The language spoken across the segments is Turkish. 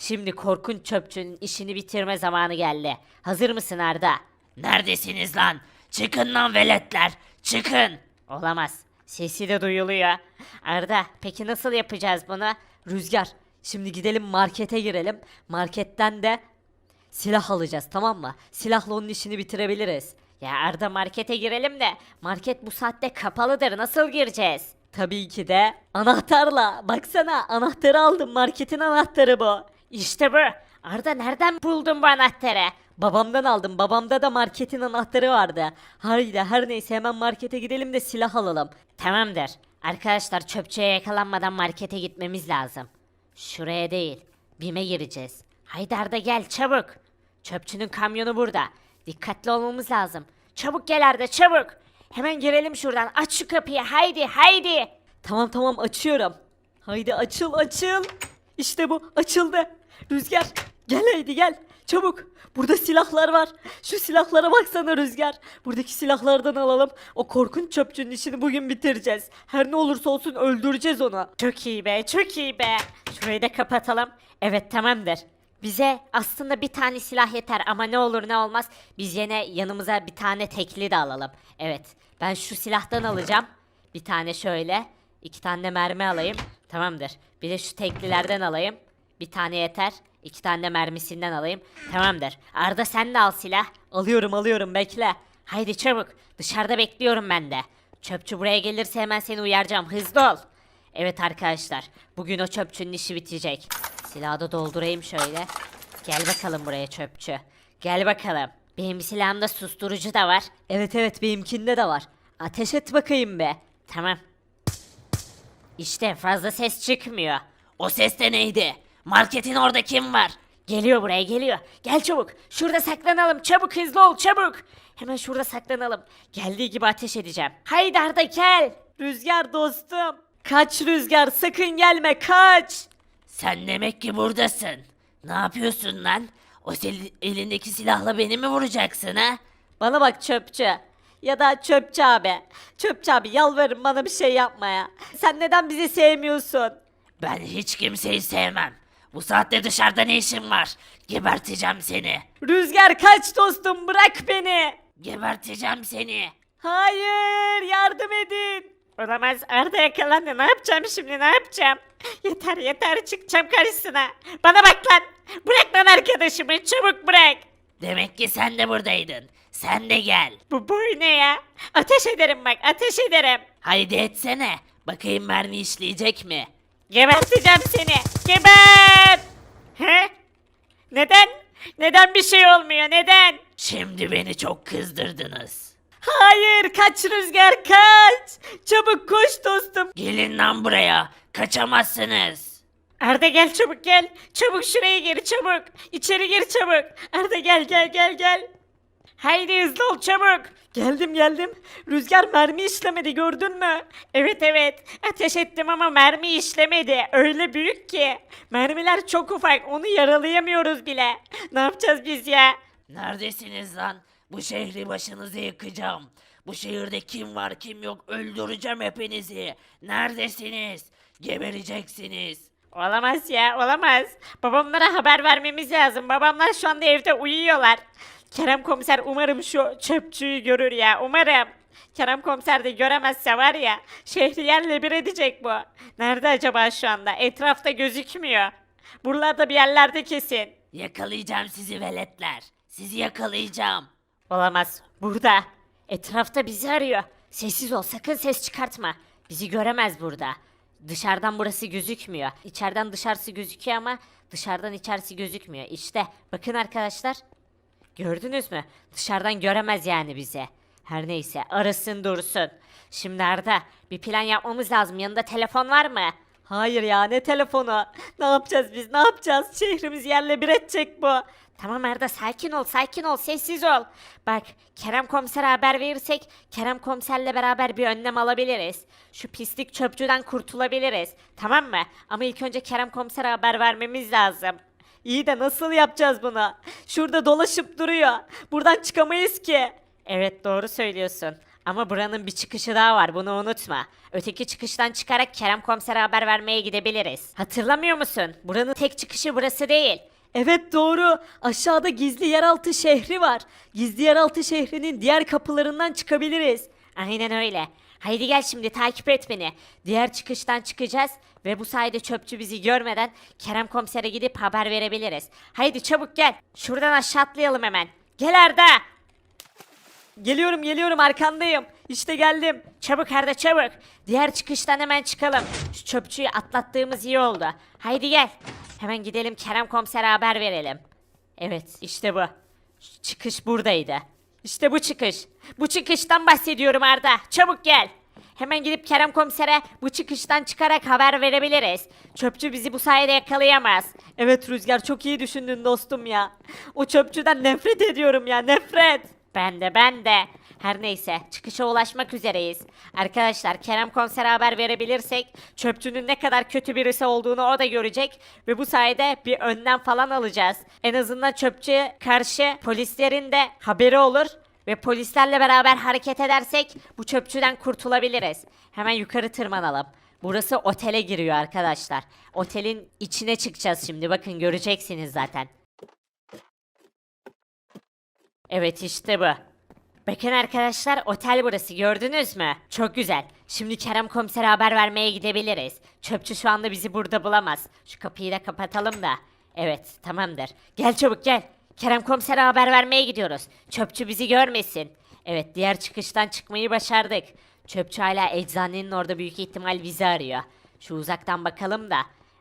Şimdi korkunç çöpçünün işini bitirme zamanı geldi. Hazır mısın Arda? Neredesiniz lan? Çıkın lan veletler. Çıkın. Olamaz. Sesi de duyuluyor. Arda peki nasıl yapacağız bunu? Rüzgar şimdi gidelim markete girelim. Marketten de silah alacağız tamam mı? Silahla onun işini bitirebiliriz. Ya Arda markete girelim de market bu saatte kapalıdır nasıl gireceğiz? Tabii ki de anahtarla. Baksana anahtarı aldım marketin anahtarı bu. İşte bu. Arda nereden buldun bu anahtarı? Babamdan aldım. Babamda da marketin anahtarı vardı. Haydi her neyse hemen markete gidelim de silah alalım. Tamamdır. Arkadaşlar çöpçüye yakalanmadan markete gitmemiz lazım. Şuraya değil. Bime gireceğiz. Haydi Arda gel çabuk. Çöpçünün kamyonu burada. Dikkatli olmamız lazım. Çabuk gel Arda çabuk. Hemen girelim şuradan. Aç şu kapıyı haydi haydi. Tamam tamam açıyorum. Haydi açıl açıl. İşte bu açıldı. Rüzgar gel haydi gel. Çabuk. Burada silahlar var. Şu silahlara baksana Rüzgar. Buradaki silahlardan alalım. O korkunç çöpçünün işini bugün bitireceğiz. Her ne olursa olsun öldüreceğiz onu. Çok iyi be çok iyi be. Şurayı da kapatalım. Evet tamamdır. Bize aslında bir tane silah yeter ama ne olur ne olmaz biz yine yanımıza bir tane tekli de alalım. Evet ben şu silahtan alacağım. Bir tane şöyle. iki tane mermi alayım. Tamamdır. Bir de şu teklilerden alayım. Bir tane yeter. İki tane de mermisinden alayım. Tamamdır. Arda sen de al silah. Alıyorum alıyorum bekle. Haydi çabuk. Dışarıda bekliyorum ben de. Çöpçü buraya gelirse hemen seni uyaracağım. Hızlı ol. Evet arkadaşlar. Bugün o çöpçünün işi bitecek. Silahı da doldurayım şöyle. Gel bakalım buraya çöpçü. Gel bakalım. Benim silahımda susturucu da var. Evet evet benimkinde de var. Ateş et bakayım be. Tamam. İşte fazla ses çıkmıyor. O ses de neydi? Marketin orada kim var? Geliyor buraya geliyor. Gel çabuk. Şurada saklanalım. Çabuk hızlı ol çabuk. Hemen şurada saklanalım. Geldiği gibi ateş edeceğim. Haydi Arda gel. Rüzgar dostum. Kaç Rüzgar sakın gelme kaç. Sen demek ki buradasın. Ne yapıyorsun lan? O sil- elindeki silahla beni mi vuracaksın ha? Bana bak çöpçü. Ya da çöpçü abi. Çöpçü abi yalvarırım bana bir şey yapma ya. Sen neden bizi sevmiyorsun? Ben hiç kimseyi sevmem. Bu saatte dışarıda ne işin var? Geberteceğim seni. Rüzgar kaç dostum bırak beni. Geberteceğim seni. Hayır yardım edin. Olamaz Arda yakalandı ne yapacağım şimdi ne yapacağım? Yeter yeter çıkacağım karşısına. Bana bak lan. Bırak lan arkadaşımı çabuk bırak. Demek ki sen de buradaydın. Sen de gel. Bu boy ne ya? Ateş ederim bak ateş ederim. Haydi etsene. Bakayım mermi işleyecek mi? Geberteceğim seni. Geber. He? Neden? Neden bir şey olmuyor neden? Şimdi beni çok kızdırdınız. Hayır kaç rüzgar kaç. Çabuk koş dostum. Gelin lan buraya. Kaçamazsınız. Arda gel çabuk gel. Çabuk şuraya gir çabuk. İçeri gir çabuk. Arda gel gel gel gel. Haydi hızlı ol çabuk. Geldim geldim. Rüzgar mermi işlemedi gördün mü? Evet evet. Ateş ettim ama mermi işlemedi. Öyle büyük ki. Mermiler çok ufak. Onu yaralayamıyoruz bile. Ne yapacağız biz ya? Neredesiniz lan? Bu şehri başınıza yıkacağım. Bu şehirde kim var kim yok öldüreceğim hepinizi. Neredesiniz? Gebereceksiniz. Olamaz ya olamaz. Babamlara haber vermemiz lazım. Babamlar şu anda evde uyuyorlar. Kerem komiser umarım şu çöpçüyü görür ya umarım. Kerem komiser de göremezse var ya şehri yerle bir edecek bu. Nerede acaba şu anda? Etrafta gözükmüyor. Buralarda bir yerlerde kesin. Yakalayacağım sizi veletler. Sizi yakalayacağım. Olamaz. Burada. Etrafta bizi arıyor. Sessiz ol. Sakın ses çıkartma. Bizi göremez burada. Dışarıdan burası gözükmüyor. İçeriden dışarısı gözüküyor ama dışarıdan içerisi gözükmüyor. İşte bakın arkadaşlar. Gördünüz mü? Dışarıdan göremez yani bizi. Her neyse arasın dursun. Şimdi Arda bir plan yapmamız lazım. Yanında telefon var mı? Hayır ya ne telefonu? Ne yapacağız biz ne yapacağız? Şehrimiz yerle bir edecek bu. Tamam Arda sakin ol sakin ol sessiz ol. Bak Kerem komisere haber verirsek Kerem komiserle beraber bir önlem alabiliriz. Şu pislik çöpçüden kurtulabiliriz. Tamam mı? Ama ilk önce Kerem komisere haber vermemiz lazım. İyi de nasıl yapacağız bunu? Şurada dolaşıp duruyor. Buradan çıkamayız ki. Evet doğru söylüyorsun. Ama buranın bir çıkışı daha var bunu unutma. Öteki çıkıştan çıkarak Kerem komisere haber vermeye gidebiliriz. Hatırlamıyor musun? Buranın tek çıkışı burası değil. Evet doğru. Aşağıda gizli yeraltı şehri var. Gizli yeraltı şehrinin diğer kapılarından çıkabiliriz. Aynen öyle. Haydi gel şimdi takip et beni. Diğer çıkıştan çıkacağız ve bu sayede çöpçü bizi görmeden Kerem komisere gidip haber verebiliriz. Haydi çabuk gel. Şuradan aşağı atlayalım hemen. Gel Arda. Geliyorum geliyorum arkandayım. İşte geldim. Çabuk Arda çabuk. Diğer çıkıştan hemen çıkalım. Şu çöpçüyü atlattığımız iyi oldu. Haydi gel. Hemen gidelim Kerem komisere haber verelim. Evet işte bu. Şu çıkış buradaydı. İşte bu çıkış. Bu çıkıştan bahsediyorum Arda. Çabuk gel. Hemen gidip Kerem komisere bu çıkıştan çıkarak haber verebiliriz. Çöpçü bizi bu sayede yakalayamaz. Evet Rüzgar çok iyi düşündün dostum ya. O çöpçüden nefret ediyorum ya nefret. Ben de ben de. Her neyse çıkışa ulaşmak üzereyiz. Arkadaşlar Kerem komisere haber verebilirsek çöpçünün ne kadar kötü birisi olduğunu o da görecek ve bu sayede bir önlem falan alacağız. En azından çöpçüye karşı polislerin de haberi olur ve polislerle beraber hareket edersek bu çöpçüden kurtulabiliriz. Hemen yukarı tırmanalım. Burası otele giriyor arkadaşlar. Otelin içine çıkacağız şimdi bakın göreceksiniz zaten. Evet işte bu. Bakın arkadaşlar otel burası gördünüz mü? Çok güzel. Şimdi Kerem komisere haber vermeye gidebiliriz. Çöpçü şu anda bizi burada bulamaz. Şu kapıyı da kapatalım da. Evet tamamdır. Gel çabuk gel. Kerem komisere haber vermeye gidiyoruz. Çöpçü bizi görmesin. Evet diğer çıkıştan çıkmayı başardık. Çöpçü hala eczanenin orada büyük ihtimal bizi arıyor. Şu uzaktan bakalım da.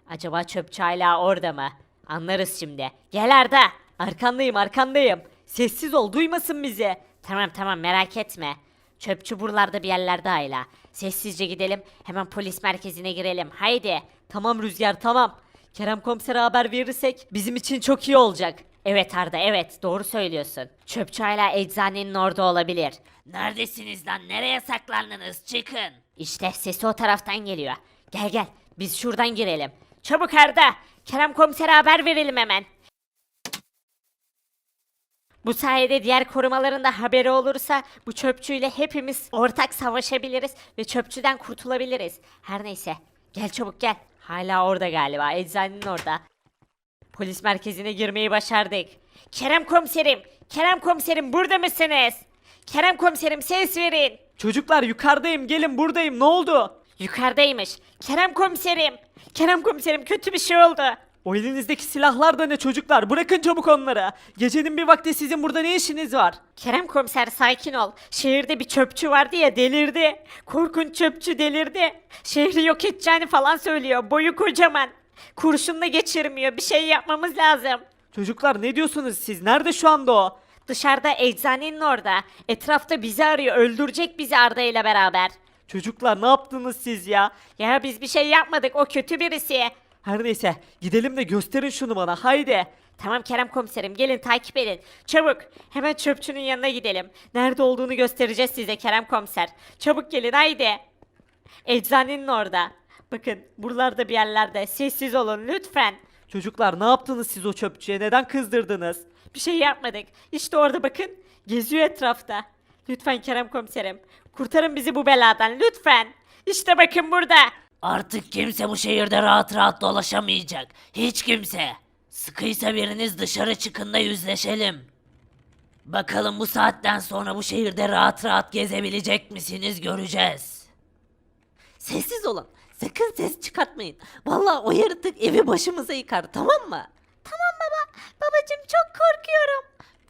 Acaba çöpçü hala orada mı? Anlarız şimdi. Gel Arda. Arkandayım arkandayım. Sessiz ol duymasın bizi. Tamam tamam merak etme. Çöpçü buralarda bir yerlerde hala. Sessizce gidelim hemen polis merkezine girelim. Haydi. Tamam Rüzgar tamam. Kerem komisere haber verirsek bizim için çok iyi olacak. Evet Arda evet doğru söylüyorsun. Çöpçü hala eczanenin orada olabilir. Neredesiniz lan? Nereye saklandınız? Çıkın. İşte sesi o taraftan geliyor. Gel gel biz şuradan girelim. Çabuk Arda. Kerem komisere haber verelim hemen. Bu sayede diğer korumaların da haberi olursa bu çöpçüyle hepimiz ortak savaşabiliriz ve çöpçüden kurtulabiliriz. Her neyse gel çabuk gel. Hala orada galiba eczanenin orada. Polis merkezine girmeyi başardık. Kerem komiserim, Kerem komiserim burada mısınız? Kerem komiserim ses verin. Çocuklar yukarıdayım gelin buradayım ne oldu? Yukarıdaymış. Kerem komiserim. Kerem komiserim kötü bir şey oldu. O elinizdeki silahlar da ne çocuklar bırakın çabuk onları. Gecenin bir vakti sizin burada ne işiniz var? Kerem komiser sakin ol. Şehirde bir çöpçü vardı ya delirdi. Korkunç çöpçü delirdi. Şehri yok edeceğini falan söylüyor. Boyu kocaman. Kurşunla geçirmiyor. Bir şey yapmamız lazım. Çocuklar ne diyorsunuz siz nerede şu anda o? Dışarıda eczanenin orada. Etrafta bizi arıyor. Öldürecek bizi Arda ile beraber. Çocuklar ne yaptınız siz ya? Ya biz bir şey yapmadık. O kötü birisi. Her neyse gidelim de gösterin şunu bana haydi. Tamam Kerem komiserim gelin takip edin. Çabuk hemen çöpçünün yanına gidelim. Nerede olduğunu göstereceğiz size Kerem komiser. Çabuk gelin haydi. Eczanenin orada. Bakın buralarda bir yerlerde sessiz olun lütfen. Çocuklar ne yaptınız siz o çöpçüye neden kızdırdınız? Bir şey yapmadık. İşte orada bakın geziyor etrafta. Lütfen Kerem komiserim kurtarın bizi bu beladan lütfen. İşte bakın burada. Artık kimse bu şehirde rahat rahat dolaşamayacak. Hiç kimse. Sıkıysa biriniz dışarı çıkın da yüzleşelim. Bakalım bu saatten sonra bu şehirde rahat rahat gezebilecek misiniz göreceğiz. Sessiz olun. Sakın ses çıkartmayın. Vallahi o yaratık evi başımıza yıkar tamam mı? Tamam baba. Babacım çok korkuyorum.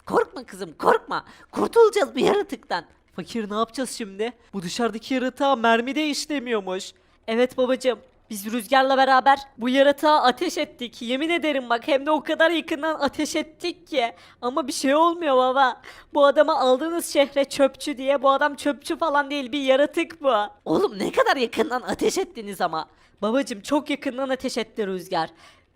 Korkma kızım korkma. Kurtulacağız bu yaratıktan. Fakir ne yapacağız şimdi? Bu dışarıdaki yaratığa mermi de işlemiyormuş. Evet babacığım. Biz Rüzgar'la beraber bu yaratığa ateş ettik. Yemin ederim bak hem de o kadar yakından ateş ettik ki. Ama bir şey olmuyor baba. Bu adamı aldığınız şehre çöpçü diye. Bu adam çöpçü falan değil bir yaratık bu. Oğlum ne kadar yakından ateş ettiniz ama. Babacığım çok yakından ateş etti Rüzgar.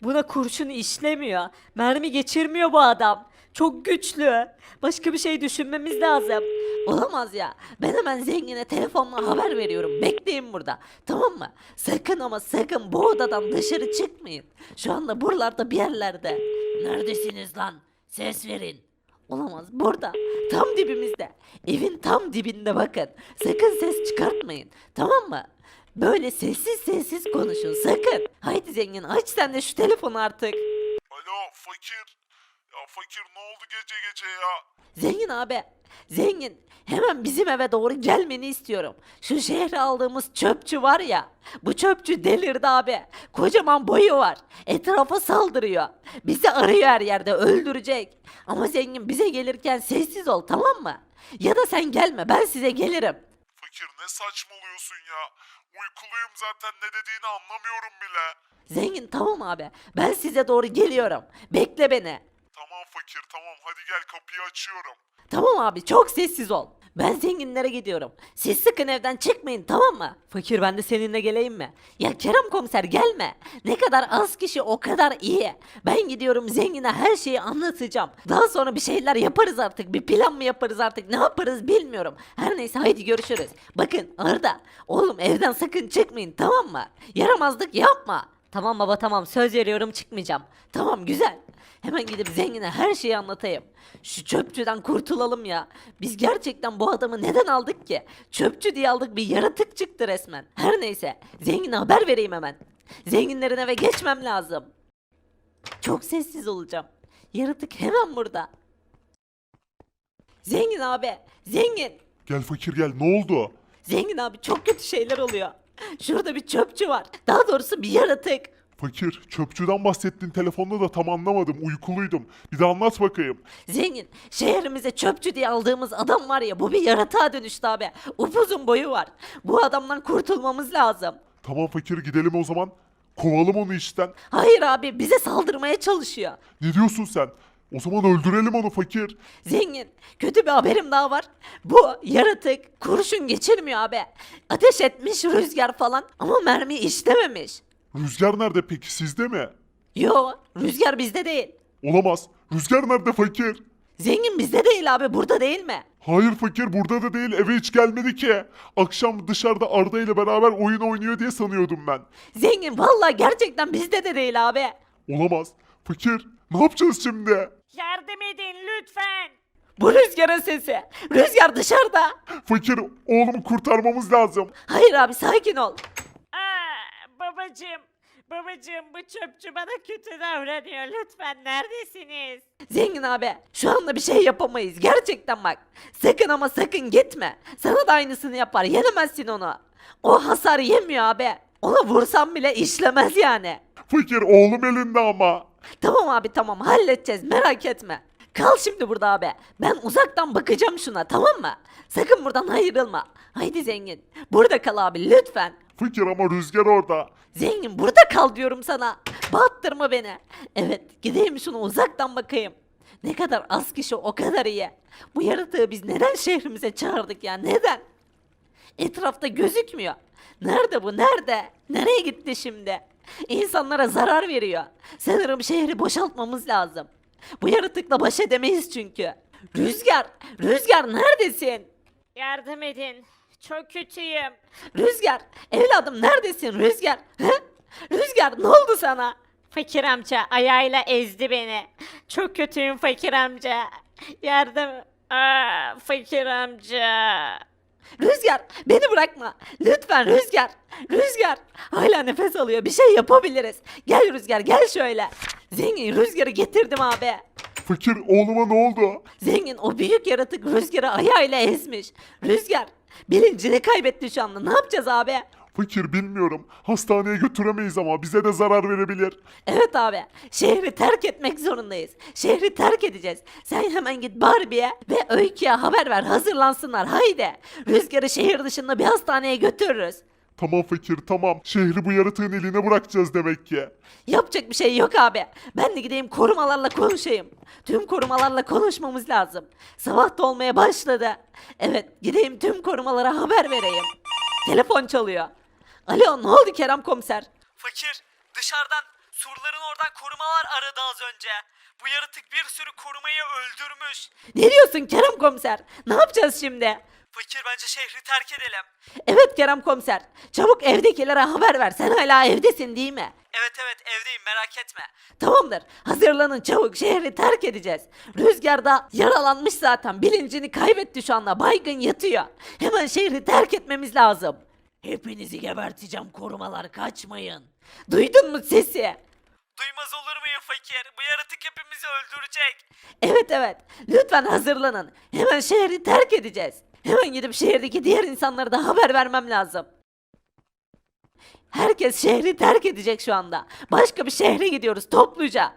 Buna kurşun işlemiyor. Mermi geçirmiyor bu adam. Çok güçlü. Başka bir şey düşünmemiz lazım. Olamaz ya. Ben hemen zengine telefonla haber veriyorum. Bekleyin burada. Tamam mı? Sakın ama sakın bu odadan dışarı çıkmayın. Şu anda buralarda bir yerlerde. Neredesiniz lan? Ses verin. Olamaz burada. Tam dibimizde. Evin tam dibinde bakın. Sakın ses çıkartmayın. Tamam mı? Böyle sessiz sessiz konuşun sakın. Haydi zengin aç sen de şu telefonu artık. Alo fakir. Ya fakir ne oldu gece gece ya? Zengin abi. Zengin. Hemen bizim eve doğru gelmeni istiyorum. Şu şehre aldığımız çöpçü var ya. Bu çöpçü delirdi abi. Kocaman boyu var. Etrafa saldırıyor. Bizi arıyor her yerde öldürecek. Ama zengin bize gelirken sessiz ol tamam mı? Ya da sen gelme ben size gelirim. Fakir ne saçmalıyorsun ya? Uykuluyum zaten ne dediğini anlamıyorum bile. Zengin tamam abi. Ben size doğru geliyorum. Bekle beni. Fakir tamam hadi gel kapıyı açıyorum. Tamam abi çok sessiz ol. Ben zenginlere gidiyorum. Siz sıkın evden çıkmayın tamam mı? Fakir ben de seninle geleyim mi? Ya Kerem komiser gelme. Ne kadar az kişi o kadar iyi. Ben gidiyorum zengine her şeyi anlatacağım. Daha sonra bir şeyler yaparız artık. Bir plan mı yaparız artık ne yaparız bilmiyorum. Her neyse haydi görüşürüz. Bakın Arda oğlum evden sakın çıkmayın tamam mı? Yaramazlık yapma. Tamam baba tamam söz veriyorum çıkmayacağım. Tamam güzel. Hemen gidip zengine her şeyi anlatayım. Şu çöpçüden kurtulalım ya. Biz gerçekten bu adamı neden aldık ki? Çöpçü diye aldık bir yaratık çıktı resmen. Her neyse zengine haber vereyim hemen. Zenginlerin eve geçmem lazım. Çok sessiz olacağım. Yaratık hemen burada. Zengin abi, zengin. Gel fakir gel ne oldu? Zengin abi çok kötü şeyler oluyor. Şurada bir çöpçü var. Daha doğrusu bir yaratık. Fakir çöpçüden bahsettiğin telefonda da tam anlamadım uykuluydum. Bir de anlat bakayım. Zengin, şehrimize çöpçü diye aldığımız adam var ya bu bir yaratığa dönüştü abi. Upuzun boyu var. Bu adamdan kurtulmamız lazım. Tamam fakir gidelim o zaman. Kovalım onu işten. Hayır abi bize saldırmaya çalışıyor. Ne diyorsun sen? O zaman öldürelim onu fakir. Zengin, kötü bir haberim daha var. Bu yaratık kurşun geçirmiyor abi. Ateş etmiş rüzgar falan ama mermi işlememiş. Rüzgar nerede peki sizde mi? Yo, rüzgar bizde değil. Olamaz. Rüzgar nerede fakir? Zengin bizde değil abi burada değil mi? Hayır fakir burada da değil eve hiç gelmedi ki. Akşam dışarıda Arda ile beraber oyun oynuyor diye sanıyordum ben. Zengin vallahi gerçekten bizde de değil abi. Olamaz. Fakir ne yapacağız şimdi? Yardım edin lütfen. Bu rüzgarın sesi. Rüzgar dışarıda. Fakir oğlumu kurtarmamız lazım. Hayır abi sakin ol. Babacım. Babacım bu çöpçü bana kötü davranıyor. Lütfen neredesiniz? Zengin abi şu anda bir şey yapamayız gerçekten bak. Sakın ama sakın gitme. Sana da aynısını yapar yenemezsin onu. O hasar yemiyor abi. Ona vursam bile işlemez yani. Fakir oğlum elinde ama. Tamam abi tamam halledeceğiz merak etme. Kal şimdi burada abi. Ben uzaktan bakacağım şuna tamam mı? Sakın buradan ayrılma. Haydi zengin. Burada kal abi lütfen. Fakir ama rüzgar orada. Zengin burada kal diyorum sana. Battırma beni. Evet gideyim şunu uzaktan bakayım. Ne kadar az kişi o kadar iyi. Bu yaratığı biz neden şehrimize çağırdık ya neden? Etrafta gözükmüyor. Nerede bu nerede? Nereye gitti şimdi? İnsanlara zarar veriyor. Sanırım şehri boşaltmamız lazım. Bu yaratıkla baş edemeyiz çünkü. Rüzgar, Rüzgar neredesin? Yardım edin. Çok kötüyüm. Rüzgar, evladım neredesin Rüzgar? Rüzgar ne oldu sana? Fakir amca ayağıyla ezdi beni. Çok kötüyüm fakir amca. Yardım. Aa, fakir amca. Rüzgar beni bırakma. Lütfen Rüzgar. Rüzgar. Hala nefes alıyor. Bir şey yapabiliriz. Gel Rüzgar gel şöyle. Zengin Rüzgar'ı getirdim abi. Fakir oğluma ne oldu? Zengin o büyük yaratık Rüzgar'ı ayağıyla ezmiş. Rüzgar bilincini kaybetti şu anda. Ne yapacağız abi? Fakir bilmiyorum. Hastaneye götüremeyiz ama bize de zarar verebilir. Evet abi. Şehri terk etmek zorundayız. Şehri terk edeceğiz. Sen hemen git Barbie'ye ve Öykü'ye haber ver. Hazırlansınlar. Haydi. Rüzgar'ı şehir dışında bir hastaneye götürürüz. Tamam fakir tamam. Şehri bu yaratığın eline bırakacağız demek ki. Yapacak bir şey yok abi. Ben de gideyim korumalarla konuşayım. Tüm korumalarla konuşmamız lazım. Sabah da olmaya başladı. Evet gideyim tüm korumalara haber vereyim. Telefon çalıyor. Alo ne oldu Kerem komiser? Fakir dışarıdan surların oradan korumalar aradı az önce. Bu yaratık bir sürü korumayı öldürmüş. Ne diyorsun Kerem komiser? Ne yapacağız şimdi? Fakir bence şehri terk edelim. Evet Kerem komiser. Çabuk evdekilere haber ver. Sen hala evdesin değil mi? Evet evet evdeyim merak etme. Tamamdır. Hazırlanın çabuk. Şehri terk edeceğiz. Rüzgarda yaralanmış zaten. Bilincini kaybetti şu anda. Baygın yatıyor. Hemen şehri terk etmemiz lazım. Hepinizi geberteceğim korumalar kaçmayın. Duydun mu sesi? Duymaz olur muyum fakir? Bu yaratık hepimizi öldürecek. Evet evet. Lütfen hazırlanın. Hemen şehri terk edeceğiz. Hemen gidip şehirdeki diğer insanlara da haber vermem lazım. Herkes şehri terk edecek şu anda. Başka bir şehre gidiyoruz topluca.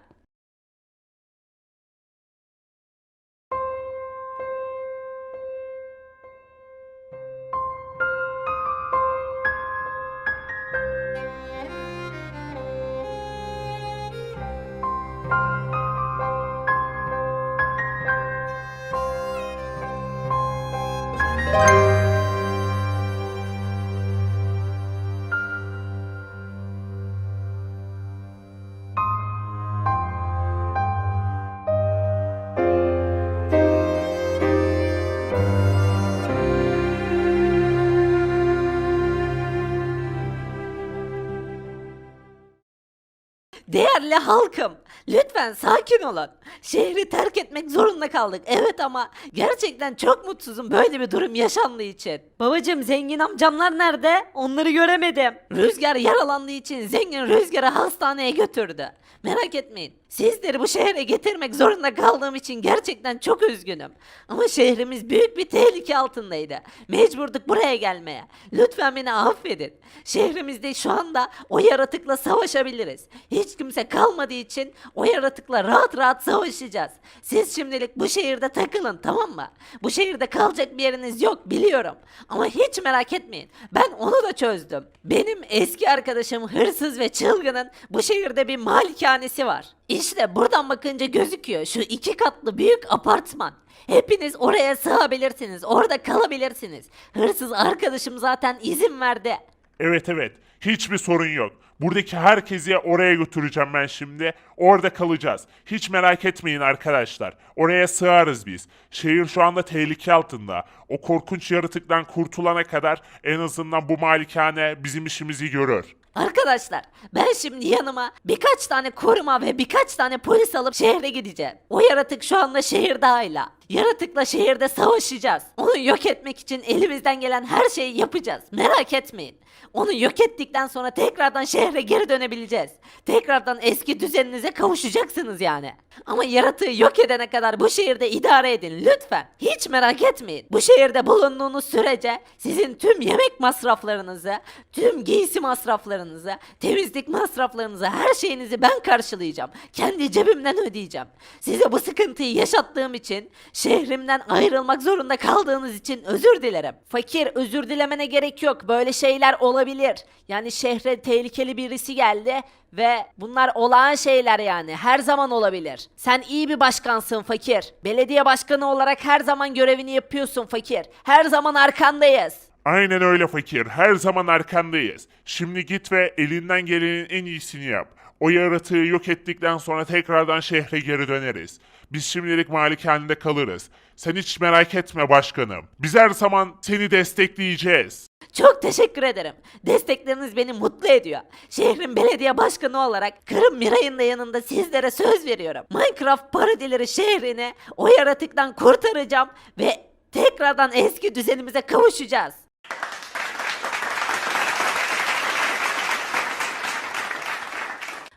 Değerli halkım, lütfen sakin olun. Şehri terk etmek zorunda kaldık. Evet ama gerçekten çok mutsuzum böyle bir durum yaşandığı için. Babacım zengin amcamlar nerede? Onları göremedim. Rüzgar yaralandığı için zengin Rüzgar'ı hastaneye götürdü. Merak etmeyin. Sizleri bu şehre getirmek zorunda kaldığım için gerçekten çok üzgünüm. Ama şehrimiz büyük bir tehlike altındaydı. Mecburduk buraya gelmeye. Lütfen beni affedin. Şehrimizde şu anda o yaratıkla savaşabiliriz. Hiç kimse kalmadığı için o yaratıkla rahat rahat savaşacağız. Siz şimdilik bu şehirde takılın tamam mı? Bu şehirde kalacak bir yeriniz yok biliyorum. Ama hiç merak etmeyin. Ben onu da çözdüm. Benim eski arkadaşım hırsız ve çılgının bu şehirde bir malikanesi var. İşte buradan bakınca gözüküyor şu iki katlı büyük apartman. Hepiniz oraya sığabilirsiniz. Orada kalabilirsiniz. Hırsız arkadaşım zaten izin verdi. Evet evet. Hiçbir sorun yok. Buradaki herkesi oraya götüreceğim ben şimdi. Orada kalacağız. Hiç merak etmeyin arkadaşlar. Oraya sığarız biz. Şehir şu anda tehlike altında. O korkunç yaratıktan kurtulana kadar en azından bu malikane bizim işimizi görür. Arkadaşlar ben şimdi yanıma birkaç tane koruma ve birkaç tane polis alıp şehre gideceğim. O yaratık şu anda şehirde hala. Yaratıkla şehirde savaşacağız. Onu yok etmek için elimizden gelen her şeyi yapacağız. Merak etmeyin. Onu yok ettikten sonra tekrardan şehre geri dönebileceğiz. Tekrardan eski düzeninize kavuşacaksınız yani. Ama yaratığı yok edene kadar bu şehirde idare edin lütfen. Hiç merak etmeyin. Bu şehirde bulunduğunuz sürece sizin tüm yemek masraflarınızı, tüm giysi masraflarınızı, temizlik masraflarınızı, her şeyinizi ben karşılayacağım. Kendi cebimden ödeyeceğim. Size bu sıkıntıyı yaşattığım için, şehrimden ayrılmak zorunda kaldığınız için özür dilerim. Fakir özür dilemene gerek yok. Böyle şeyler olabilir. Yani şehre tehlikeli birisi geldi ve bunlar olağan şeyler yani. Her zaman olabilir. Sen iyi bir başkansın fakir. Belediye başkanı olarak her zaman görevini yapıyorsun fakir. Her zaman arkandayız. Aynen öyle fakir. Her zaman arkandayız. Şimdi git ve elinden gelenin en iyisini yap. O yaratığı yok ettikten sonra tekrardan şehre geri döneriz. Biz şimdilik malikanede kalırız. Sen hiç merak etme başkanım. Biz her zaman seni destekleyeceğiz. Çok teşekkür ederim. Destekleriniz beni mutlu ediyor. Şehrin belediye başkanı olarak Kırım Miray'ın da yanında sizlere söz veriyorum. Minecraft parodileri şehrini o yaratıktan kurtaracağım ve tekrardan eski düzenimize kavuşacağız.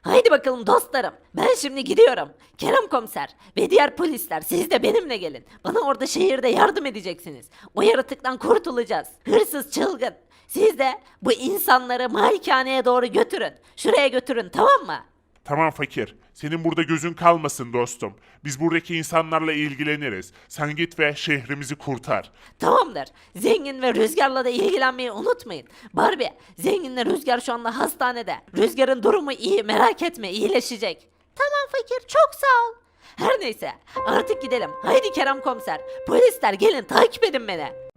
Haydi bakalım dostlarım. Ben şimdi gidiyorum. Kerem komiser ve diğer polisler siz de benimle gelin. Bana orada şehirde yardım edeceksiniz. O yaratıktan kurtulacağız. Hırsız çılgın. Siz de bu insanları malikaneye doğru götürün. Şuraya götürün tamam mı? Tamam fakir. Senin burada gözün kalmasın dostum. Biz buradaki insanlarla ilgileniriz. Sen git ve şehrimizi kurtar. Tamamdır. Zengin ve Rüzgar'la da ilgilenmeyi unutmayın. Barbie, Zengin'le Rüzgar şu anda hastanede. Rüzgar'ın durumu iyi merak etme iyileşecek. Tamam fakir çok sağ ol. Her neyse artık gidelim. Haydi Kerem komiser. Polisler gelin takip edin beni.